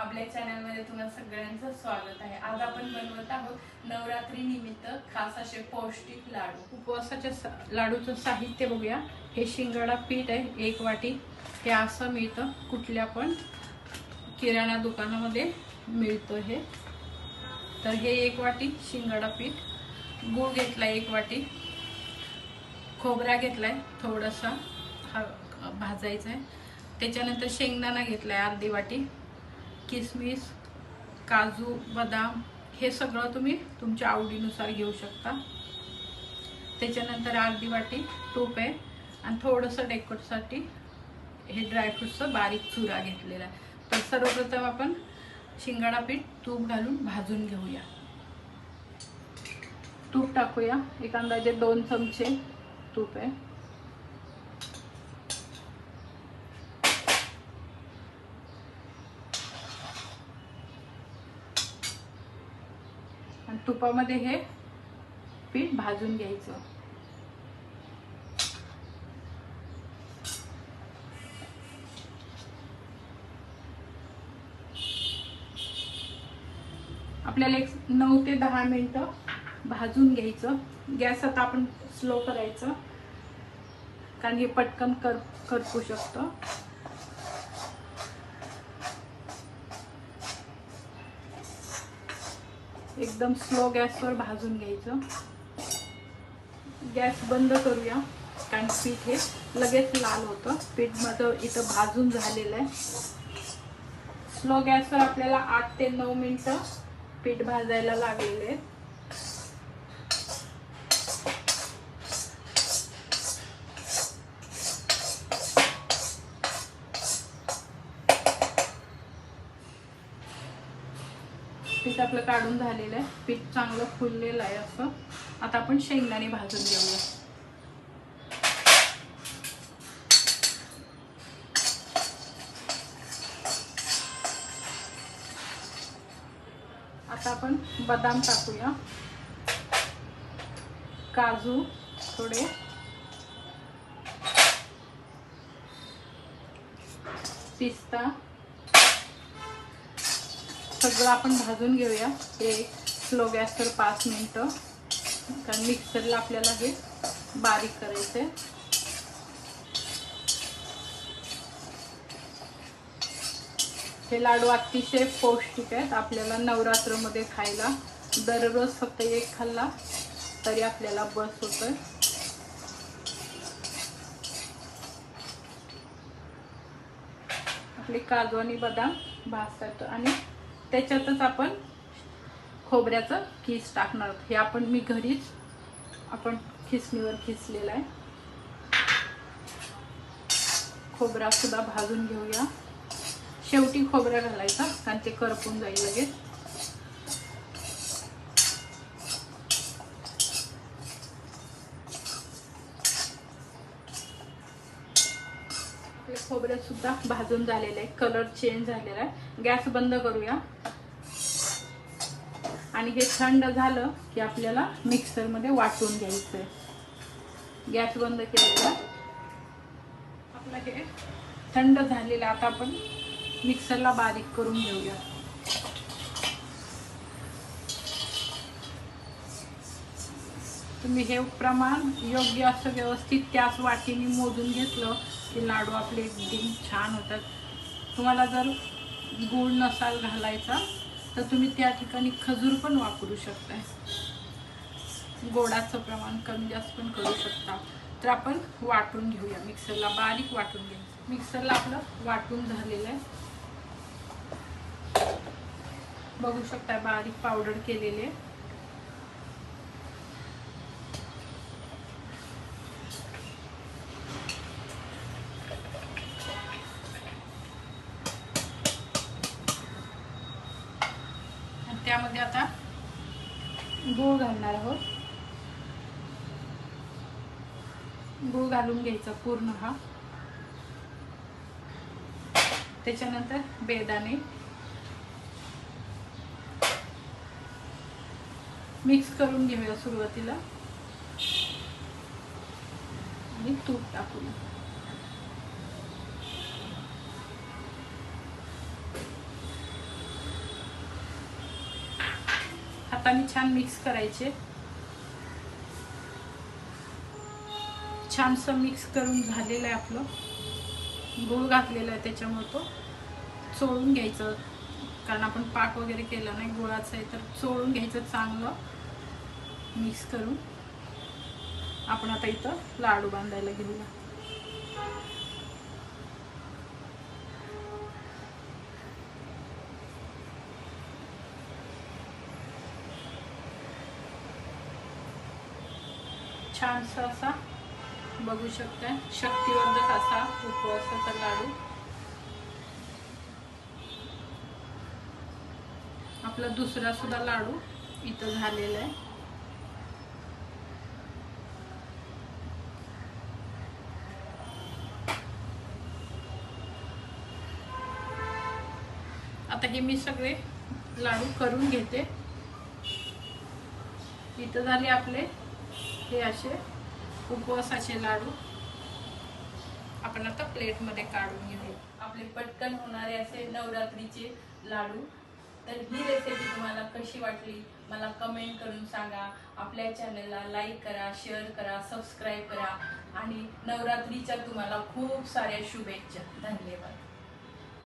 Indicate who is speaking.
Speaker 1: आपल्या चॅनलमध्ये तुम्हाला सगळ्यांचं स्वागत आहे. आज आपण बनवत आहोत नवरात्री निमित्त खास असे पौष्टिक लाडू.
Speaker 2: उपवासाच्या सा- लाडूचं साहित्य बघूया. हे शिंगाडा पीठ आहे एक वाटी. हे असं मिळतं. कुठल्या पण किराणा दुकानामध्ये मिळतं हे. तर हे एक वाटी शिंगाडा पीठ. गूळ घेतला एक वाटी. खोबरा घेतलाय थोडासा. हा भाजायचा आहे त्याच्यानंतर शेंगदाणा घेतलाय अर्धी वाटी. किसमिस काजू बदाम हे सगळं तुम्ही तुमच्या आवडीनुसार घेऊ शकता. त्याच्यानंतर अर्धी वाटी तूप आहे आणि थोडंसं डेकोरसाठी हे ड्रायफ्रूटचं बारीक चुरा घेतलेला आहे. तर सर्वप्रथम आपण शिंगाडा पीठ तूप घालून भाजून घेऊया. तूप टाकूया. एक अंदाजे दोन चमचे तूप आहे. आणि तुपामध्ये हे पीठ भाजून घ्यायचं. आपल्याला एक नऊ ते दहा मिनटं भाजून घ्यायचं. गॅस आता आपण स्लो करायचं. कारण हे पटकन कर करपू शकतं. एकदम स्लो गॅसवर भाजून घ्यायचं. गॅस बंद करूया. कारण पीठ हे लगेच लाल होतं. पीठ माझं इथं भाजून झालेलं आहे. स्लो गॅसवर आपल्याला आठ ते नऊ मिनटं पीठ भाजायला लागलेले आहेत पीठ आपलं काढून झालेलं आहे. पीठ चांगलं फुललेलं आहे असं. आता आपण शेंगदाणे भाजून घेऊया. आता आपण बदाम टाकूया. काजू थोडे. पिस्ता. सगळं आपण भाजून घेऊया. हे स्लो गॅसवर पाच मिनटं. कारण मिक्सरला आपल्याला हे बारीक करायचं आहे हे लाडू अतिशय पौष्टिक आहेत. आपल्याला नवरात्रमध्ये खायला दररोज फक्त एक खाल्ला तरी आपल्याला बस होतोय. आपले काजू आणि बदाम भाजतात आणि त्याच्यातच आपण खोबऱ्याचं खीस टाकणार. आहोत. हे आपण मी घरीच आपण खिसणीवर खिसलेलं आहे. खोबरा सुद्धा भाजून घेऊया. शेवटी खोबऱ्या घालायचा कारण ते करपून जाईल लगेच. आपले खोबरे सुद्धा भाजून झालेले आहे. कलर चेंज झालेला आहे. गॅस बंद करूया. आणि हे थंड झालं की आपल्याला मिक्सरमध्ये वाटून घ्यायचं आहे गॅस बंद केलेला. आपलं हे थंड झालेलं आता आपण मिक्सरला बारीक करून घेऊया. तुम्ही हे प्रमाण योग्य असं व्यवस्थित त्याच वाटीने मोजून घेतलं की लाडू आपले एकदम छान होतात. तुम्हाला जर गुळ नसाल घालायचा तर तुम्ही त्या ठिकाणी खजूर पण वापरू शकताय गोडाचं प्रमाण कमी जास्त पण करू शकता. तर आपण वाटून घेऊया मिक्सरला बारीक वाटून घ्यायचं मिक्सरला आपलं वाटून झालेलं आहे. बघू शकता बारीक पावडर केलेले आहे. त्यामध्ये आता गूळ घालणार आहोत. गूळ घालून घ्यायचा पूर्ण हा. त्याच्यानंतर बेदाणे. मिक्स करून घेऊया सुरुवातीला. आणि तूप टाकूया. हाताने छान मिक्स करायचे. छानसं मिक्स करून झालेलं आहे आपलं. गूळ घातलेला आहे त्याच्यामुळे तो. चोळून घ्यायचं. कारण आपण पाक वगैरे केला नाही गुळाचं आहे तर चोळून घ्यायचं चांगलं. मिक्स करून. आपण आता इथं लाडू बांधायला घेऊया. छानसा असा बघू शकता शक्तिवर्धक असा उपवासाचा लाडू. आपला दुसरा सुद्धा लाडू इथं झालेला आहे. आता हे मी सगळे लाडू करून घेते. इथं झाले आपले हे असे उपवासाचे लाडू. आपण आता प्लेटमध्ये काढून घेऊ.
Speaker 1: आपले पटकन होणारे असे नवरात्रीचे लाडू. तर ही रेसिपी तुम्हाला कशी वाटली मला कमेंट करून सांगा. आपल्या चॅनलला लाईक करा शेअर करा सबस्क्राईब करा. आणि नवरात्रीच्या तुम्हाला खूप साऱ्या शुभेच्छा. धन्यवाद.